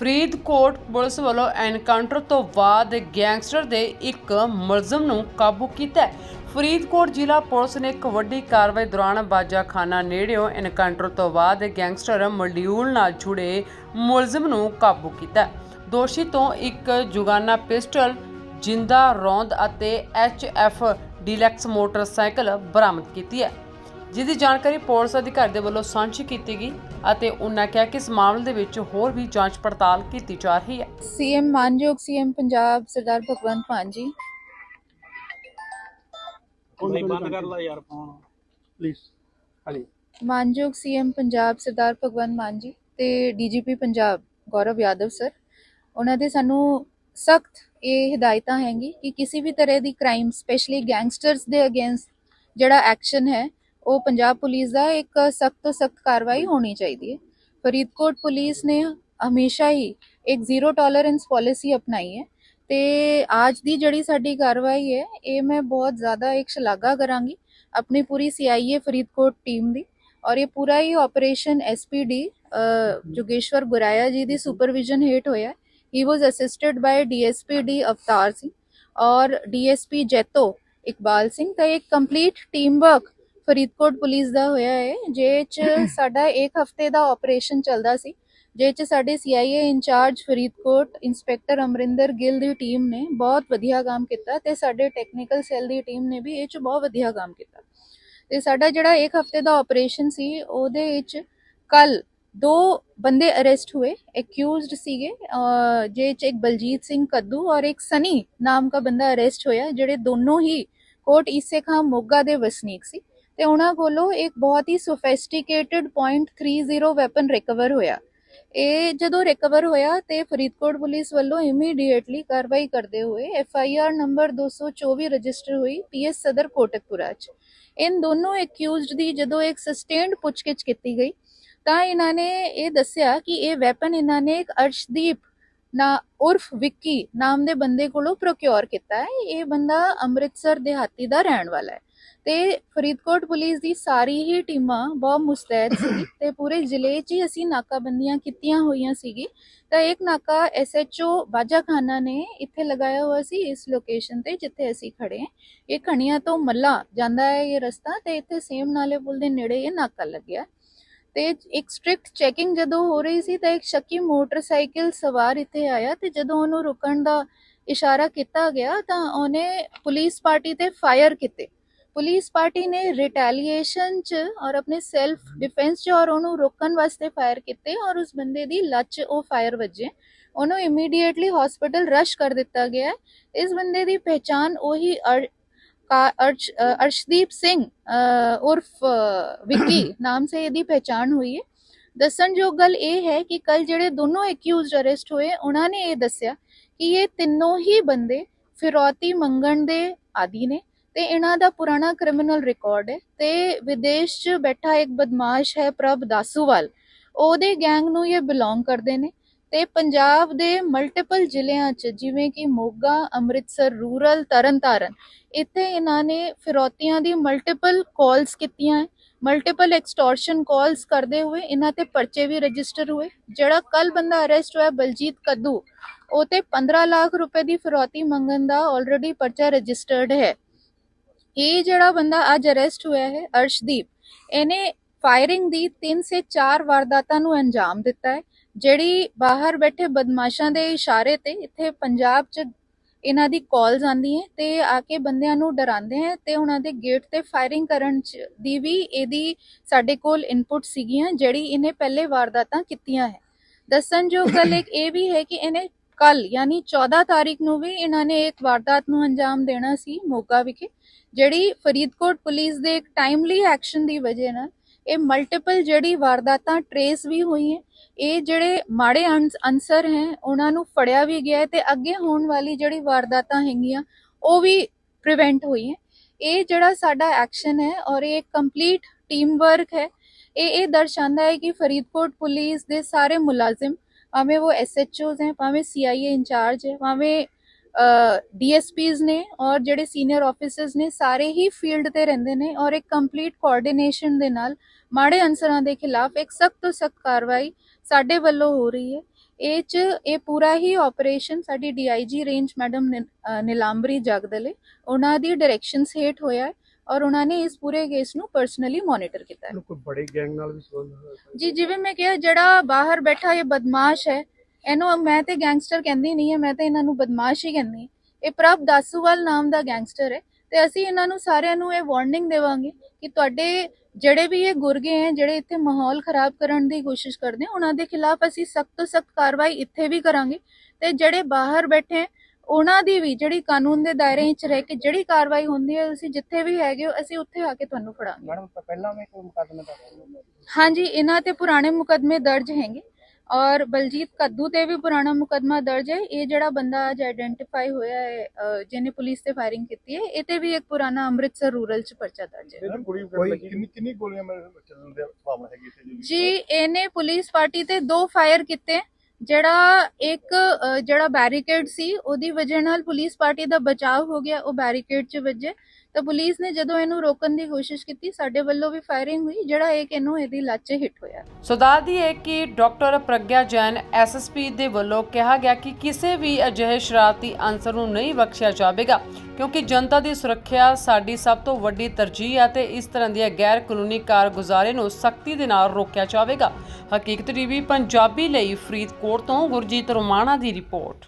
Faridkot police ਵੱਲੋਂ encounter ਤੋਂ ਬਾਅਦ ਗੈਂਗਸਟਰ ਦੇ ਇੱਕ ਮੁਲਜ਼ਮ ਨੂੰ ਕਾਬੂ ਕੀਤਾ ਹੈ। ਫਰੀਦਕੋਟ ਜ਼ਿਲ੍ਹਾ ਪੁਲਿਸ ਨੇ ਇੱਕ ਵੱਡੀ ਕਾਰਵਾਈ ਦੌਰਾਨ ਬਾਜਾਖਾਨਾ ਨੇੜਿਓਂ ਐਨਕਾਊਂਟਰ ਤੋਂ ਬਾਅਦ ਗੈਂਗਸਟਰ ਮੋਡਿਊਲ ਨਾਲ ਜੁੜੇ ਮੁਲਜ਼ਮ ਨੂੰ ਕਾਬੂ ਕੀਤਾ ਦੋਸ਼ੀ ਤੋਂ ਇੱਕ ਜੁਗਾਨਾ ਪਿਸਟਲ, ਜਿੰਦਾ ਰੌਂਦ ਅਤੇ ਐਚ.ਐਫ ਡੀਲੈਕਸ ਮੋਟਰਸਾਈਕਲ ਬਰਾਮਦ ਕੀਤੀ ਹੈ ਜਿਹਦੀ ਜਾਣਕਾਰੀ ਪੁਲਿਸ ਅਧਿਕਾਰੀ ਦੇ ਵੱਲੋਂ ਸਾਂਝੀ ਕੀਤੀ ਗਈ ਅਤੇ ਉਨ੍ਹਾਂ ਕਿਹਾ ਕਿ ਇਸ ਮਾਮਲੇ ਦੇ ਵਿੱਚ ਹੋਰ ਵੀ ਜਾਂਚ ਪੜਤਾਲ ਕੀਤੀ ਜਾ ਰਹੀ ਹੈ। ਸੀਐਮ ਮਾਨਯੋਗ ਸੀਐਮ ਪੰਜਾਬ ਸਰਦਾਰ ਭਗਵੰਤ ਮਾਨ ਜੀ। ਨਹੀਂ ਬੰਦ ਕਰ ਲਾ ਯਾਰ ਫੋਨ। ਪਲੀਜ਼ ਹਾਂਜੀ। ਮਾਨਯੋਗ ਸੀਐਮ ਪੰਜਾਬ ਸਰਦਾਰ ਭਗਵੰਤ ਮਾਨ ਜੀ ਤੇ ਡੀਜੀਪੀ ਪੰਜਾਬ ਗੌਰਵ ਯਾਦਵ ਸਰ। ਉਹਨਾਂ ਦੇ ਸਾਨੂੰ ਸਖਤ ਇਹ ਹਦਾਇਤਾਂ ਹੈਗੀ ਕਿ ਕਿਸੇ ਵੀ ਤਰ੍ਹਾਂ ਦੀ ਕ੍ਰਾਈਮ ਸਪੈਸ਼ਲੀ ਗੈਂਗਸਟਰਸ ਦੇ ਅਗੇਂਸਟ ਜਿਹੜਾ ਐਕਸ਼ਨ ਹੈ ਉਹ ਪੰਜਾਬ ਪੁਲਿਸ ਦਾ ਇੱਕ ਸਖਤ ਤੋਂ ਸਖਤ ਕਾਰਵਾਈ ਹੋਣੀ ਚਾਹੀਦੀ ਹੈ। ਫਰੀਦਕੋਟ ਪੁਲਿਸ ਨੇ ਹਮੇਸ਼ਾ ਹੀ ਇੱਕ ਜ਼ੀਰੋ ਟੋਲਰੈਂਸ ਪਾਲਿਸੀ ਅਪਣਾਈ ਹੈ ਤੇ ਅੱਜ ਦੀ ਜਿਹੜੀ ਸਾਡੀ ਕਾਰਵਾਈ ਹੈ, ਇਹ ਮੈਂ ਬਹੁਤ ਜ਼ਿਆਦਾ ਇੱਕ ਸ਼ਲਾਘਾ ਕਰਾਂਗੀ ਆਪਣੀ ਪੂਰੀ ਸੀਆਈਏ ਫਰੀਦਕੋਟ ਟੀਮ ਦੀ ਔਰ ਇਹ ਪੂਰਾ ਹੀ ਆਪਰੇਸ਼ਨ ਐਸਪੀਡੀ ਜੋਗੇਸ਼ਵਰ ਗੁਰਾਇਆ ਜੀ ਦੀ ਸੁਪਰਵਿਜ਼ਨ ਹੇਠ ਹੋਇਆ। ਹੀ ਵਾਸ ਅਸਿਸਟਡ ਬਾਈ ਡੀਐਸਪੀਡੀ ਅਵਤਾਰ ਸਿੰਘ ਔਰ ਡੀਐਸਪੀ ਜੈਤੋ ਇਕਬਾਲ ਸਿੰਘ ਤਾਂ ਇੱਕ complete team work Faridkot police ਦਾ ਹੋਇਆ ਹੈ ਜੇ ਚ ਸਾਡਾ ਇੱਕ ਹਫ਼ਤੇ ਦਾ ਆਪਰੇਸ਼ਨ ਚੱਲਦਾ ਸੀ ਜੇ ਚ ਸਾਡੇ CIA in-charge Faridkot inspector Amrinder Gill ਦੀ ਟੀਮ ਨੇ ਬਹੁਤ ਵਧੀਆ ਕੰਮ ਕੀਤਾ ਤੇ ਸਾਡੇ ਟੈਕਨੀਕਲ ਸੈੱਲ ਦੀ ਟੀਮ ਨੇ ਵੀ ਇਹ ਚ ਬਹੁਤ ਵਧੀਆ ਕੰਮ ਕੀਤਾ। ਤੇ ਸਾਡਾ ਜਿਹੜਾ ਇੱਕ ਹਫ਼ਤੇ ਦਾ ਆਪਰੇਸ਼ਨ ਸੀ ਉਹਦੇ ਵਿੱਚ ਕੱਲ ਦੋ ਬੰਦੇ ਅਰੈਸਟ ਹੋਏ ਐਕਿਊਜ਼ਡ ਸੀਗੇ ਅਹ ਜੇ ਚ ਇੱਕ ਬਲਜੀਤ ਸਿੰਘ ਕੱਦੂ ਔਰ ਇੱਕ ਸਨੀ ਨਾਮ ਦਾ ਬੰਦਾ ਅਰੈਸਟ ਹੋਇਆ ਜਿਹੜੇ ਦੋਨੋਂ ਹੀ ਕੋਟ ਈਸੇ ਖਾਂ ਮੋਗਾ ਦੇ ਵਸਨੀਕ ਸੀ। ਤੇ ਉਹਨਾਂ ਕੋਲੋਂ ਇੱਕ ਬਹੁਤ ਹੀ ਸੋਫਿਸਟੀਕੇਟਿਡ .30 ਵੈਪਨ ਰਿਕਵਰ ਹੋਇਆ। ਇਹ ਜਦੋਂ ਰਿਕਵਰ ਹੋਇਆ ਤੇ ਫਰੀਦਕੋਟ ਪੁਲਿਸ ਵੱਲੋਂ ਇਮੀਡੀਏਟਲੀ ਕਾਰਵਾਈ ਕਰਦੇ ਹੋਏ F I R number 224 register ਹੋਈ ਪੀਐਸ ਸਦਰ ਕੋਟਕਪੁਰਾ ਚ। ਇਨ ਦੋਨੋਂ ਐਕਿਊਜ਼ਡ ਦੀ ਜਦੋਂ ਇੱਕ ਸਸਟੇਨਡ ਪੁੱਛਗਿੱਛ ਕੀਤੀ ਗਈ, ਤਾਂ ਇਹਨਾਂ ਨੇ ਇਹ ਦੱਸਿਆ ਕਿ ਇਹ ਵੈਪਨ ਇਹਨਾਂ ਨੇ ਇੱਕ ਅਰਸ਼ਦੀਪ ਨਾ, ਉਰਫ ਵਿੱਕੀ ਨਾਮ ਦੇ ਬੰਦੇ ਕੋਲੋਂ ਪ੍ਰੋਕਿਉਰ ਕੀਤਾ ਹੈ। ਇਹ ਬੰਦਾ ਅੰਮ੍ਰਿਤਸਰ ਦਿਹਾਤੀ ਦਾ ਰਹਿਣ ਵਾਲਾ ਹੈ। ਤੇ ਫਰੀਦਕੋਟ ਪੁਲਿਸ ਦੀ ਸਾਰੀ ਹੀ ਟੀਮਾਂ ਬਹੁਤ ਮੁਸਤੈਦ ਸੀ ਤੇ ਪੂਰੇ ਜ਼ਿਲ੍ਹੇ 'ਚ ਹੀ ਅਸੀਂ ਨਾਕਾਬੰਦੀਆਂ ਕੀਤੀਆਂ ਹੋਈਆਂ ਸੀਗੀ। ਤਾਂ ਇੱਕ ਨਾਕਾ ਐਸਐਚਓ ਬਾਜਾਖਾਨਾ ਨੇ ਇੱਥੇ ਲਗਾਇਆ ਹੋਇਆ ਸੀ ਇਸ ਲੋਕੇਸ਼ਨ ਤੇ ਜਿੱਥੇ ਅਸੀਂ ਖੜੇ ਹਾਂ। ਇਹ ਖਣੀਆਂ ਤੋਂ ਮੱਲਾ ਜਾਂਦਾ ਹੈ ਇਹ ਰਸਤਾ ਤੇ ਇੱਥੇ ਸੇਮ ਨਾਲੇ ਪੁਲ ਦੇ ਨੇੜੇ ਇਹ ਨਾਕਾ ਲੱਗਿਆ। ਤੇ ਇੱਕ ਸਟ੍ਰਿਕਟ ਚੈਕਿੰਗ ਜਦੋਂ ਹੋ ਰਹੀ ਸੀ ਤਾਂ ਇੱਕ ਸ਼ੱਕੀ ਮੋਟਰਸਾਈਕਲ ਸਵਾਰ ਇੱਥੇ ਆਇਆ ਤੇ ਜਦੋਂ ਉਹਨੂੰ ਰੁਕਣ ਦਾ ਇਸ਼ਾਰਾ ਕੀਤਾ ਗਿਆ ਤਾਂ ਉਹਨੇ ਪੁਲਿਸ ਪਾਰਟੀ ਤੇ ਫਾਇਰ ਕੀਤੇ। ਪੁਲਿਸ ਪਾਰਟੀ ਨੇ ਰਿਟੈਲੀਏਸ਼ਨ 'ਚ ਔਰ ਆਪਣੇ ਸੈਲਫ ਡਿਫੈਂਸ 'ਚ ਔਰ ਉਹਨੂੰ ਰੋਕਣ ਵਾਸਤੇ ਫਾਇਰ ਕੀਤੇ ਔਰ ਉਸ ਬੰਦੇ ਦੀ ਲੱਚ ਉਹ ਫਾਇਰ ਵੱਜੇ। ਉਹਨੂੰ ਇਮੀਡੀਏਟਲੀ ਹਸਪੀਟਲ ਰਸ਼ ਕਰ ਦਿੱਤਾ ਗਿਆ ਇਸ ਬੰਦੇ ਦੀ ਪਹਿਚਾਨ ਉਹੀ ਅਰਸ਼ਦੀਪ ਸਿੰਘ ਉਰਫ ਵਿੱਕੀ ਨਾਮ ਸੇ ਇਹਦੀ ਪਹਿਚਾਨ ਹੋਈ ਹੈ। ਦੱਸਣ ਜੋ ਗੱਲ ਇਹ ਹੈ ਕਿ ਕੱਲ ਜਿਹੜੇ ਦੋਨੋਂ ਐਕਿਊਜ਼ਡ ਅਰੈਸਟ ਹੋਏ ਉਹਨਾਂ ਨੇ ਇਹ ਦੱਸਿਆ ਕਿ ਇਹ ਤਿੰਨੋਂ ਹੀ ਬੰਦੇ ਫਿਰੌਤੀ ਮੰਗਣ ਦੇ ਆਦੀ ਨੇ। ਤੇ ਇਹਨਾਂ ਦਾ ਪੁਰਾਣਾ ਕ੍ਰਿਮੀਨਲ ਰਿਕਾਰਡ ਹੈ ਤੇ ਵਿਦੇਸ਼ 'ਚ ਬੈਠਾ ਇੱਕ ਬਦਮਾਸ਼ ਹੈ ਪ੍ਰਭ ਦਾਸੂਵਾਲ। ਉਹਦੇ ਗੈਂਗ ਨੂੰ ਇਹ ਬਿਲੋਂਗ ਕਰਦੇ ਨੇ ਤੇ ਪੰਜਾਬ ਦੇ ਮਲਟੀਪਲ ਜ਼ਿਲ੍ਹਿਆਂ 'ਚ ਜਿਵੇਂ ਕਿ ਮੋਗਾ, ਅੰਮ੍ਰਿਤਸਰ ਰੂਰਲ ਤਰਨਤਾਰਨ, ਇੱਥੇ ਇਹਨਾਂ ਨੇ ਫਿਰੌਤੀਆਂ ਦੀ ਮਲਟੀਪਲ ਕਾਲਸ ਕੀਤੀਆਂ ਮਲਟੀਪਲ ਐਕਸਟੋਰਸ਼ਨ ਕਾਲਸ ਕਰਦੇ ਹੋਏ ਇਹਨਾਂ ਤੇ ਪਰਚੇ ਵੀ ਰਜਿਸਟਰ ਹੋਏ। ਜਿਹੜਾ ਕੱਲ ਬੰਦਾ ਅਰੈਸਟ ਹੋਇਆ ਬਲਜੀਤ ਕੱਦੂ, ਉਹ ਤੇ 15 ਲੱਖ ਰੁਪਏ ਦੀ ਫਿਰੌਤੀ ਮੰਗਣ ਦਾ ਆਲਰੇਡੀ ਪਰਚਾ ਰਜਿਸਟਰਡ ਹੈ। ਇਹ ਜਿਹੜਾ ਬੰਦਾ ਅੱਜ ਅਰੈਸਟ ਹੋਇਆ ਹੈ, ਅਰਸ਼ਦੀਪ, ਇਹਨੇ ਫਾਇਰਿੰਗ ਦੀ 3 ਸੇ 4 ਵਾਰਦਾਤਾਂ ਨੂੰ ਅੰਜਾਮ ਦਿੱਤਾ ਹੈ, ਜਿਹੜੀ ਬਾਹਰ ਬੈਠੇ ਬਦਮਾਸ਼ਾਂ ਦੇ ਇਸ਼ਾਰੇ ਤੇ ਇੱਥੇ ਪੰਜਾਬ 'ਚ ਇਹਨਾਂ ਦੀ ਕਾਲਸ ਆਂਦੀ ਹੈ ਤੇ ਆ ਕੇ ਬੰਦਿਆਂ ਨੂੰ ਡਰਾਉਂਦੇ ਹੈ ਤੇ ਉਹਨਾਂ ਦੇ ਗੇਟ ਤੇ ਫਾਇਰਿੰਗ ਕਰਨ ਚ ਦੀ ਵੀ ਇਹਦੀ ਸਾਡੇ ਕੋਲ ਇਨਪੁਟ ਸੀਗੀਆਂ, ਜਿਹੜੀ ਇਹਨੇ ਪਹਿਲੇ ਵਾਰਦਾਤਾਂ ਕੀਤੀਆਂ ਹੈ। ਦੱਸਣਯੋਗ ਗੱਲ ਇੱਕ ਇਹ ਵੀ ਹੈ ਕਿ ਇਹਨੇ ਕੱਲ, ਯਾਨੀ 14 ਤਾਰੀਖ ਨੂੰ ਵੀ ਇਹਨਾਂ ਨੇ ਇੱਕ ਵਾਰਦਾਤ ਨੂੰ ਅੰਜਾਮ ਦੇਣਾ ਸੀ, ਮੋਗਾ ਵਿਖੇ, ਜਿਹੜੀ ਫਰੀਦਕੋਟ ਪੁਲਿਸ ਦੇ ਇੱਕ ਟਾਈਮਲੀ ਐਕਸ਼ਨ ਦੀ ਵਜ੍ਹਾ ਨਾਲ ਇਹ ਮਲਟੀਪਲ ਜਿਹੜੀ ਵਾਰਦਾਤਾਂ ਟਰੇਸ ਵੀ ਹੋਈਆਂ, ਇਹ ਜਿਹੜੇ ਮਾੜੇ ਅੰਸ- ਅਨਸਰ ਹੈ, ਉਹਨਾਂ ਨੂੰ ਫੜਿਆ ਵੀ ਗਿਆ ਹੈ ਤੇ ਅੱਗੇ ਹੋਣ ਵਾਲੀ ਜਿਹੜੀ ਵਾਰਦਾਤਾਂ ਹੈਗੀਆਂ, ਉਹ ਵੀ ਪ੍ਰੀਵੈਂਟ ਹੋਈ ਹੈ ਇਹ ਜਿਹੜਾ ਸਾਡਾ ਐਕਸ਼ਨ ਹੈ ਔਰ ਇਹ ਕੰਪਲੀਟ ਟੀਮ ਵਰਕ ਹੈ, ਇਹ ਇਹ ਦਰਸਾਉਂਦਾ ਹੈ ਕਿ ਫਰੀਦਕੋਟ ਪੁਲਿਸ ਦੇ ਸਾਰੇ ਮੁਲਾਜ਼ਮ ਭਾਵੇਂ ਉਹ ਐਸਐਚਓਜ਼ ਹੈ ਭਾਵੇਂ ਸੀਆਈਏ ਇੰਚਾਰਜ ਹੈ ਭਾਵੇਂ ਡੀਐਸਪੀਜ਼ ਨੇ ਔਰ ਜਿਹੜੇ ਸੀਨੀਅਰ ਆਫੀਸਰਸ ਨੇ ਸਾਰੇ ਹੀ ਫੀਲਡ ਤੇ ਰਹਿੰਦੇ ਨੇ ਔਰ ਇੱਕ ਕੰਪਲੀਟ ਕੋਆਰਡੀਨੇਸ਼ਨ ਦੇ ਨਾਲ ਮਾੜੇ ਅਨਸਰਾਂ ਦੇ ਖਿਲਾਫ ਇੱਕ ਸਖਤ ਤੋਂ ਸਖਤ ਕਾਰਵਾਈ ਸਾਡੇ ਵੱਲੋਂ ਹੋ ਰਹੀ ਹੈ। ਇਹ ਚ ਇਹ ਪੂਰਾ ਹੀ ਆਪਰੇਸ਼ਨ ਸਾਡੀ ਡੀਆਈਜੀ ਰੇਂਜ ਮੈਡਮ ਨਿ- ਅ, ਨਿਲਾਂਬਰੀ ਜਗਦਲੇ ਉਹਨਾਂ ਦੀ ਡਾਇਰੈਕਸ਼ਨਸ ਹੇਠ ਹੋਇਆ ਹੈ। ਔਰ ਉਹਨਾਂ ਨੇ ਇਸ ਪੂਰੇ ਕੇਸ ਨੂੰ ਪਰਸਨਲੀ ਮੋਨੀਟਰ ਕੀਤਾ ਹੈ ਇਹਨੂੰ ਕੋਈ ਬੜੇ ਗੈਂਗ ਨਾਲ ਵੀ ਸੰਬੰਧ ਹੈ ਜੀ ਜਿਵੇਂ ਮੈਂ ਕਿਹਾ ਜਿਹੜਾ ਬਾਹਰ ਬੈਠਾ ਇਹ ਬਦਮਾਸ਼ ਹੈ ਇਹਨੂੰ ਮੈਂ ਤੇ ਗੈਂਗਸਟਰ ਕਹਿੰਦੀ ਨਹੀਂ ਹੈ ਮੈਂ ਤੇ ਇਹਨਾਂ ਨੂੰ ਬਦਮਾਸ਼ ਹੀ ਕਹਿੰਦੀ। ਇਹ ਪ੍ਰਭ ਦਾਸੂਵਾਲ ਨਾਮ ਦਾ ਗੈਂਗਸਟਰ ਹੈ ਤੇ ਅਸੀਂ ਇਹਨਾਂ ਨੂੰ ਸਾਰਿਆਂ ਨੂੰ ਇਹ ਵਾਰਨਿੰਗ ਦੇਵਾਂਗੇ ਕਿ ਤੁਹਾਡੇ ਜਿਹੜੇ ਵੀ ਇਹ ਗੁਰਗੇ ਹੈ ਜਿਹੜੇ ਇੱਥੇ ਮਾਹੌਲ ਖਰਾਬ ਕਰਨ ਦੀ ਕੋਸ਼ਿਸ਼ ਕਰਦੇ ਉਹਨਾਂ ਦੇ ਖਿਲਾਫ ਅਸੀਂ ਸਖਤ ਤੋਂ ਸਖਤ ਕਾਰਵਾਈ ਇੱਥੇ ਵੀ ਕਰਾਂਗੇ ਤੇ ਜਿਹੜੇ ਬਾਹਰ ਬੈਠੇ ਹੈ, ਉਹਨਾਂ ਦੀ ਵੀ ਜਿਹੜੀ ਕਾਨੂੰਨ ਦੇ ਦਾਇਰੇ ਵਿੱਚ ਰਹਿ ਕੇ ਜਿਹੜੀ ਕਾਰਵਾਈ ਹੁੰਦੀ ਹੈ ਅਸੀਂ ਜਿੱਥੇ ਵੀ ਹੈਗੇ ਹੋ ਅਸੀਂ ਉੱਥੇ ਆ ਕੇ ਤੁਹਾਨੂੰ ਫੜਾਂਗੇ। ਮੈਡਮ ਪਹਿਲਾਂ ਵੀ ਕੋਈ ਮੁਕੱਦਮੇ ਦਾ ਹਾਂਜੀ ਇਹਨਾਂ ਤੇ ਪੁਰਾਣੇ ਮੁਕਦਮੇ ਦਰਜ ਹੈਗੇ। ਔਰ ਬਲਜੀਤ ਕੱਦੂ ਤੇ ਵੀ ਪੁਰਾਣਾ ਮੁਕਦਮਾ ਦਰਜ ਹੈ। ਇਹ ਜਿਹੜਾ ਬੰਦਾ ਅੱਜ ਆਇਡੈਂਟੀਫਾਈ ਹੋਇਆ ਹੈ ਜਿਹਨੇ ਪੁਲਿਸ ਤੇ ਫਾਇਰਿੰਗ ਕੀਤੀ ਹੈ ਇਹ ਤੇ ਵੀ ਇੱਕ ਪੁਰਾਣਾ ਅੰਮ੍ਰਿਤਸਰ ਰੂਰਲ ਚ ਪਰਚਾ ਦਰਜ ਹੈ। ਕੋਈ ਕਿੰਨੀ ਕਿੰਨੀ ਗੋਲੀਆਂ ਮੇਰੇ ਚੱਲਣ ਦੇ ਸੰਭਾਵਨਾ ਹੈਗੀ ਇੱਥੇ ਜੀ ਇਹਨੇ ਪੁਲਿਸ ਪਾਰਟੀ ਤੇ ਦੋ ਫਾਇਰ ਕੀਤੇ। ਜਿਹੜਾ ਇੱਕ ਜਿਹੜਾ ਬੈਰੀਕੇਡ ਸੀ, ਉਹਦੀ ਵਜ੍ਹਾ ਨਾਲ ਪੁਲਿਸ ਪਾਰਟੀ ਦਾ ਬਚਾਅ ਹੋ ਗਿਆ, ਉਹ ਬੈਰੀਕੇਡ 'ਚ ਵੱਜੇ। ਤਾਂ ਪੁਲਿਸ ਨੇ ਜਦੋਂ ਇਹਨੂੰ ਰੋਕਣ ਦੀ ਕੋਸ਼ਿਸ਼ ਕੀਤੀ, ਸਾਡੇ ਵੱਲੋਂ ਵੀ ਫਾਇਰਿੰਗ ਹੋਈ, ਜਿਹੜਾ ਇੱਕ ਇਹਨੂੰ ਇਹਦੀ ਲਾਚੇ ਹਿੱਟ ਹੋਇਆ। ਸੋ ਦੀ ਹੈ ਕਿ ਡਾਕਟਰ ਪ੍ਰਗਿਆ ਜੈਨ ਐਸਐਸਪੀ ਦੇ ਵੱਲੋਂ ਕਿਹਾ ਗਿਆ ਕਿ ਕਿਸੇ ਵੀ ਅਜਿਹੇ ਸ਼ਰਾਰਤੀ ਅਨਸਰ ਨੂੰ ਨਹੀਂ ਬਖਸ਼ਿਆ ਜਾਵੇਗਾ, ਕਿਉਂਕਿ ਜਨਤਾ ਦੀ ਸੁਰੱਖਿਆ ਸਾਡੀ ਸਭ ਤੋਂ ਵੱਡੀ ਤਰਜੀਹ ਹੈ ਤੇ ਇਸ ਤਰ੍ਹਾਂ ਦੀਆਂ ਗੈਰ ਕਾਨੂੰਨੀ ਕਾਰਗੁਜ਼ਾਰੇ ਨੂੰ ਸਖਤੀ ਦੇ ਨਾਲ ਰੋਕਿਆ ਜਾਵੇਗਾ। ਹਕੀਕਤ ਟੀਵੀ, ਪੰਜਾਬੀ ਲਈ ਫਰੀਦਕੋਟ ਤੋਂ ਗੁਰਜੀਤ ਰੋਮਾਣਾ ਦੀ ਰਿਪੋਰਟ।